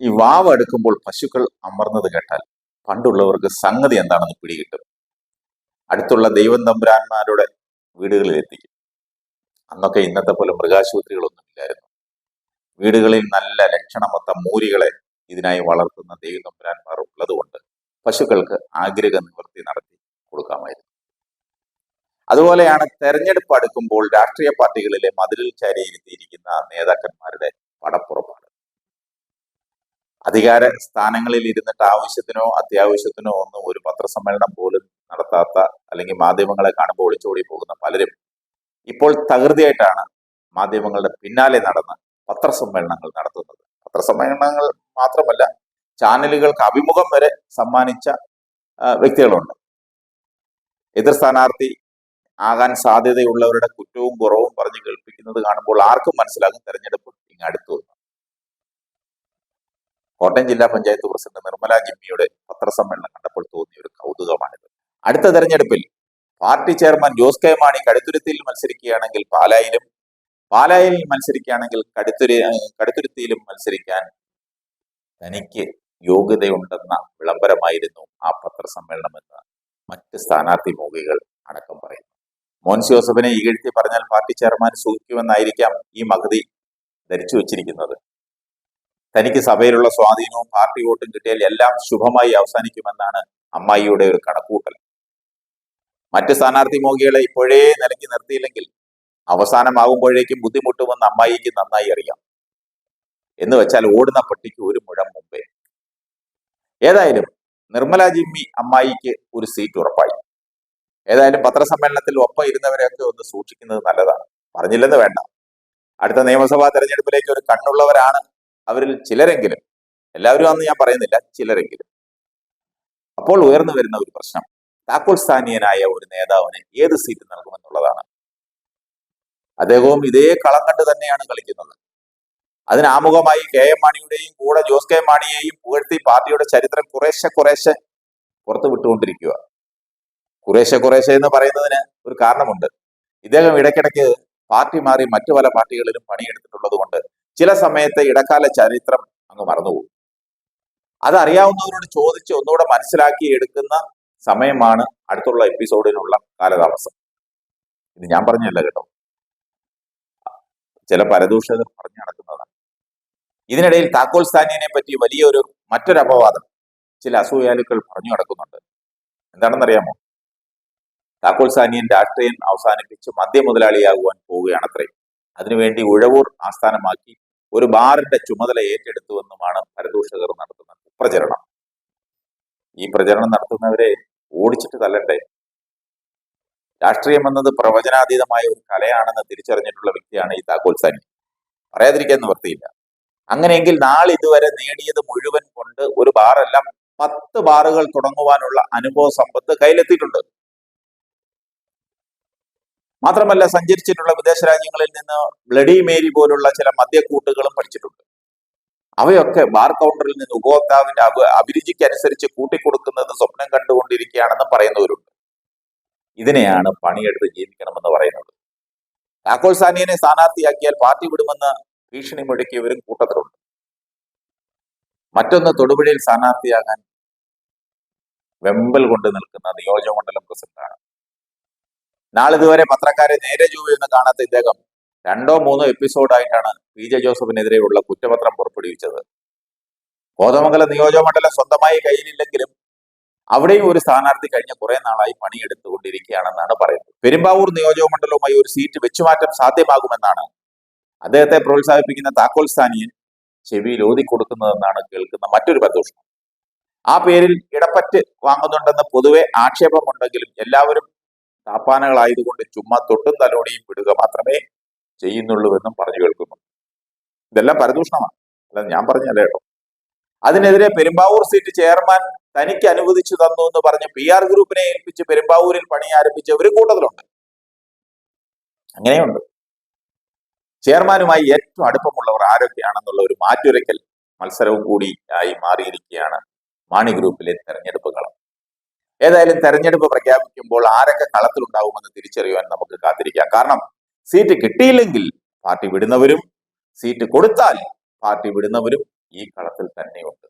ഈ വാവ് എടുക്കുമ്പോൾ പശുക്കൾ അമർന്നത് കേട്ടാൽ പണ്ടുള്ളവർക്ക് സംഗതി എന്താണെന്ന് പിടികിട്ടും. അടുത്തുള്ള ദൈവം തമ്പുരാന്മാരുടെ വീടുകളിൽ എത്തിക്കും. അന്നൊക്കെ ഇന്നത്തെ പോലെ മൃഗാശുപത്രികളൊന്നും ഇല്ലായിരുന്നു. വീടുകളിൽ നല്ല ലക്ഷണമൊത്ത മൂരികളെ ഇതിനായി വളർത്തുന്ന ദൈവം തമ്പുരാന്മാർ ഉള്ളതുകൊണ്ട് പശുക്കൾക്ക് ആഗ്രഹ നിവൃത്തി നടത്തി കൊടുക്കാമായിരുന്നു. അതുപോലെയാണ് തെരഞ്ഞെടുപ്പ് അടുക്കുമ്പോൾ രാഷ്ട്രീയ പാർട്ടികളിലെ മതിലിൽ ചാരിയിരുത്തിയിരിക്കുന്ന നേതാക്കന്മാരുടെ പടപ്പുറപ്പാട് അധികാര സ്ഥാനങ്ങളിൽ ഇരുന്നിട്ട് ആവശ്യത്തിനോ അത്യാവശ്യത്തിനോ ഒന്നും ഒരു പത്രസമ്മേളനം പോലും നടത്താത്ത അല്ലെങ്കിൽ മാധ്യമങ്ങളെ കാണുമ്പോൾ ഒളിച്ചോടി പോകുന്ന പലരും ഇപ്പോൾ തകൃതിയായിട്ടാണ് മാധ്യമങ്ങളുടെ പിന്നാലെ നടന്ന് പത്രസമ്മേളനങ്ങൾ നടത്തുന്നത്. പത്രസമ്മേളനങ്ങൾ മാത്രമല്ല ചാനലുകൾക്ക് അഭിമുഖം വരെ സമ്മാനിച്ച വ്യക്തികളുണ്ട്. എതിർ സ്ഥാനാർത്ഥി ആകാൻ സാധ്യതയുള്ളവരുടെ കുറ്റവും കുറവും പറഞ്ഞ് കേൾപ്പിക്കുന്നത് കാണുമ്പോൾ ആർക്കും മനസ്സിലാകും തെരഞ്ഞെടുപ്പ് ഇങ്ങ് അടുത്തു എന്ന്. കോട്ടയം ജില്ലാ പഞ്ചായത്ത് പ്രസിഡന്റ് നിർമ്മല ജിമ്മിയുടെ പത്രസമ്മേളനം കണ്ടപ്പോൾ തോന്നിയ ഒരു കൗതുകമാണിത്. അടുത്ത തെരഞ്ഞെടുപ്പിൽ party chairman Jose K Mani കടുത്തുരുത്തിയിൽ മത്സരിക്കുകയാണെങ്കിൽ പാലായിലും പാലായിൽ മത്സരിക്കുകയാണെങ്കിൽ കടുത്തുരു കടുത്തുരുത്തിയിലും മത്സരിക്കാൻ തനിക്ക് യോഗ്യതയുണ്ടെന്ന വിളംബരമായിരുന്നു ആ പത്രസമ്മേളനമെന്ന് മറ്റ് സ്ഥാനാർത്ഥി മോഹികൾ അടക്കം പറയുന്നു. മോൻസ് ജോസഫിനെ ഇകഴ്ത്തി പറഞ്ഞാൽ പാർട്ടി ചെയർമാൻ സൂക്ഷിക്കുമെന്നായിരിക്കാം ഈ മഹതി ധരിച്ചു വച്ചിരിക്കുന്നത്. തനിക്ക് സഭയിലുള്ള സ്വാധീനവും പാർട്ടി വോട്ടും കിട്ടിയാൽ എല്ലാം ശുഭമായി അവസാനിക്കുമെന്നാണ് അമ്മായിയുടെ ഒരു കണക്കൂട്ടൽ. മറ്റ് സ്ഥാനാർത്ഥി മോഹികളെ ഇപ്പോഴേ നിലയ്ക്ക് നിർത്തിയില്ലെങ്കിൽ അവസാനമാകുമ്പോഴേക്കും ബുദ്ധിമുട്ടുമെന്ന് അമ്മായിക്ക് നന്നായി അറിയാം. എന്ന് വെച്ചാൽ ഓടുന്ന പട്ടിക്ക് ഒരു മുഴം മുമ്പേ. ഏതായാലും നിർമ്മല ജിമ്മി അമ്മായിക്ക് ഒരു സീറ്റ് ഉറപ്പായി. ഏതായാലും പത്രസമ്മേളനത്തിൽ ഒപ്പം ഇരുന്നവരെയൊക്കെ ഒന്ന് സൂക്ഷിക്കുന്നത് നല്ലതാണ്. പറഞ്ഞില്ലെന്ന് വേണ്ട. അടുത്ത നിയമസഭാ തെരഞ്ഞെടുപ്പിലേക്ക് ഒരു കണ്ണുള്ളവരാണ് അവരിൽ ചിലരെങ്കിലും എല്ലാവരും അന്ന് ഞാൻ പറയുന്നില്ല ചിലരെങ്കിലും. അപ്പോൾ ഉയർന്നു വരുന്ന ഒരു പ്രശ്നം. താക്കോൽ സ്ഥാനീയനായ ഒരു നേതാവിന് ഏത് സീറ്റ് നൽകുമെന്നുള്ളതാണ്. അദ്ദേഹവും ഇതേ കളം കണ്ട് തന്നെയാണ് കളിക്കുന്നത്. അതിന് ആമുഖമായി കെ എം മാണിയുടെയും കൂടെ ജോസ് കെ മാണിയെയും പുകഴ്ത്തി പാർട്ടിയുടെ ചരിത്രം കുറേശ്ശെ കുറേശ്ശെ പുറത്തു വിട്ടുകൊണ്ടിരിക്കുക. കുറേശ്ശെ കുറേശ്ശെ എന്ന് പറയുന്നതിന് ഒരു കാരണമുണ്ട്. ഇദ്ദേഹം ഇടയ്ക്കിടയ്ക്ക് പാർട്ടി മാറി മറ്റു പല പാർട്ടികളിലും പണിയെടുത്തിട്ടുള്ളത് കൊണ്ട് ചില സമയത്തെ ഇടക്കാല ചരിത്രം അങ്ങ് മറന്നുപോകും. അതറിയാവുന്നവരോട് ചോദിച്ച് ഒന്നുകൂടെ മനസ്സിലാക്കി എടുക്കുന്ന സമയമാണ് അടുത്തുള്ള എപ്പിസോഡിനുള്ള കാലതാമസം. ഇത് ഞാൻ പറഞ്ഞല്ല കേട്ടോ. ചില പരദൂഷകർ പറഞ്ഞു നടക്കുന്നതാണ്. ഇതിനിടയിൽ താക്കോൽ സ്ഥാനിയനെ പറ്റി വലിയൊരു മറ്റൊരു അപവാദം ചില അസൂയാലുക്കൾ പറഞ്ഞു നടക്കുന്നുണ്ട്. എന്താണെന്നറിയാമോ? താക്കോൽ സാനിയൻ രാഷ്ട്രീയം അവസാനിപ്പിച്ച് മദ്യ മുതലാളിയാകുവാൻ പോവുകയാണത്രേ. അതിനുവേണ്ടി ഉഴവൂർ ആസ്ഥാനമാക്കി ഒരു ബാറിന്റെ ചുമതല ഏറ്റെടുത്തുവെന്നുമാണ് പരദൂഷകർ നടത്തുന്ന പ്രചരണം. ഈ പ്രചരണം നടത്തുന്നവരെ ഓടിച്ചിട്ട് തല്ലണ്ടേ? രാഷ്ട്രീയം എന്നത് പ്രവചനാതീതമായ ഒരു കലയാണെന്ന് തിരിച്ചറിഞ്ഞിട്ടുള്ള വ്യക്തിയാണ് ഈ താക്കോൽ സാനി. പറയാതിരിക്കാൻ നിവൃത്തിയില്ല അങ്ങനെയെങ്കിൽ നാളെ ഇതുവരെ നേടിയത് മുഴുവൻ കൊണ്ട് ഒരു ബാറെല്ലാം പത്ത് ബാറുകൾ തുടങ്ങുവാനുള്ള അനുഭവ സമ്പത്ത് കയ്യിലെത്തിയിട്ടുണ്ട്. മാത്രമല്ല സഞ്ചരിച്ചിട്ടുള്ള വിദേശ രാജ്യങ്ങളിൽ നിന്ന് ബ്ലഡി മേരി പോലുള്ള ചില മദ്യക്കൂട്ടുകളും പഠിച്ചിട്ടുണ്ട്. അവയൊക്കെ ബാർ കൗണ്ടറിൽ നിന്ന് ഉപഭോക്താവിന്റെ അഭി- അഭിരുചിക്കനുസരിച്ച് കൂട്ടിക്കൊടുക്കുന്നത് സ്വപ്നം കണ്ടുകൊണ്ടിരിക്കുകയാണെന്ന് പറയുന്നവരുണ്ട്. ഇതിനെയാണ് പണിയെടുത്ത് ജീവിക്കണമെന്ന് പറയുന്നത്. താക്കോൽ സാനിയനെ സ്ഥാനാർത്ഥിയാക്കിയാൽ പാർട്ടി വിടുമെന്ന് ഭീഷണി മുഴക്കിയവരും കൂട്ടത്തിലുണ്ട്. മറ്റൊന്ന് തൊടുപുഴയിൽ സ്ഥാനാർത്ഥിയാകാൻ വെമ്പൽ കൊണ്ട് നിൽക്കുന്ന നിയോജകമണ്ഡലം പ്രസിഡന്റാണ്. നാളിതുവരെ പത്രക്കാരെ നേരെ ചൊവ്വയൊന്നും കാണാത്ത ഇദ്ദേഹം രണ്ടോ മൂന്നോ എപ്പിസോഡായിട്ടാണ് പി ജെ ജോസഫിനെതിരെയുള്ള കുറ്റപത്രം പുറപ്പെടുവിച്ചത്. കോതമംഗലം നിയോജകമണ്ഡലം സ്വന്തമായി കയ്യിലില്ലെങ്കിലും അവിടെയും ഒരു സ്ഥാനാർത്ഥി കഴിഞ്ഞ കുറെ നാളായി പണിയെടുത്തുകൊണ്ടിരിക്കുകയാണെന്നാണ് പറയുന്നത്. പെരുമ്പാവൂർ നിയോജകമണ്ഡലവുമായി ഒരു സീറ്റ് വെച്ചുമാറ്റം സാധ്യമാകുമെന്നാണ് അദ്ദേഹത്തെ പ്രോത്സാഹിപ്പിക്കുന്ന താക്കോൽ സ്ഥാനിയൻ ചെവിയിൽ ഓതി കൊടുക്കുന്നതെന്നാണ് കേൾക്കുന്ന മറ്റൊരു പ്രദൂഷണം. ആ പേരിൽ ഇടപ്പറ്റ് വാങ്ങുന്നുണ്ടെന്ന് പൊതുവെ ആക്ഷേപമുണ്ടെങ്കിലും എല്ലാവരും താപ്പാനകളായതുകൊണ്ട് ചുമ്മാ തൊട്ടും തലോടിയും വിടുക മാത്രമേ ചെയ്യുന്നുള്ളൂവെന്നും പറഞ്ഞു കേൾക്കുന്നു ഇതെല്ലാം പരദൂഷണമാണ്. അല്ല ഞാൻ പറഞ്ഞല്ല കേട്ടോ അതിനെതിരെ പെരുമ്പാവൂർ സീറ്റ് ചെയർമാൻ തനിക്ക് അനുവദിച്ചു തന്നു എന്ന് പറഞ്ഞ് പി ആർ ഗ്രൂപ്പിനെ ഏൽപ്പിച്ച് പെരുമ്പാവൂരിൽ പണി ആരംഭിച്ച ഒരു കൂട്ടത്തിലുണ്ട്. അങ്ങനെയുണ്ട്. ചെയർമാനുമായി ഏറ്റവും അടുപ്പമുള്ളവർ ആരൊക്കെയാണെന്നുള്ള ഒരു മാറ്റുരയ്ക്കൽ മത്സരവും കൂടി ആയി മാറിയിരിക്കുകയാണ് മാണി ഗ്രൂപ്പിലെ തെരഞ്ഞെടുപ്പ് കളം ഏതായാലും തെരഞ്ഞെടുപ്പ് പ്രഖ്യാപിക്കുമ്പോൾ ആരൊക്കെ കളത്തിലുണ്ടാവുമെന്ന് തിരിച്ചറിയുവാൻ നമുക്ക് കാത്തിരിക്കാം. കാരണം സീറ്റ് കിട്ടിയില്ലെങ്കിൽ പാർട്ടി വിടുന്നവരും സീറ്റ് കൊടുത്താൽ പാർട്ടി വിടുന്നവരും ഈ കളത്തിൽ തന്നെയുണ്ട്.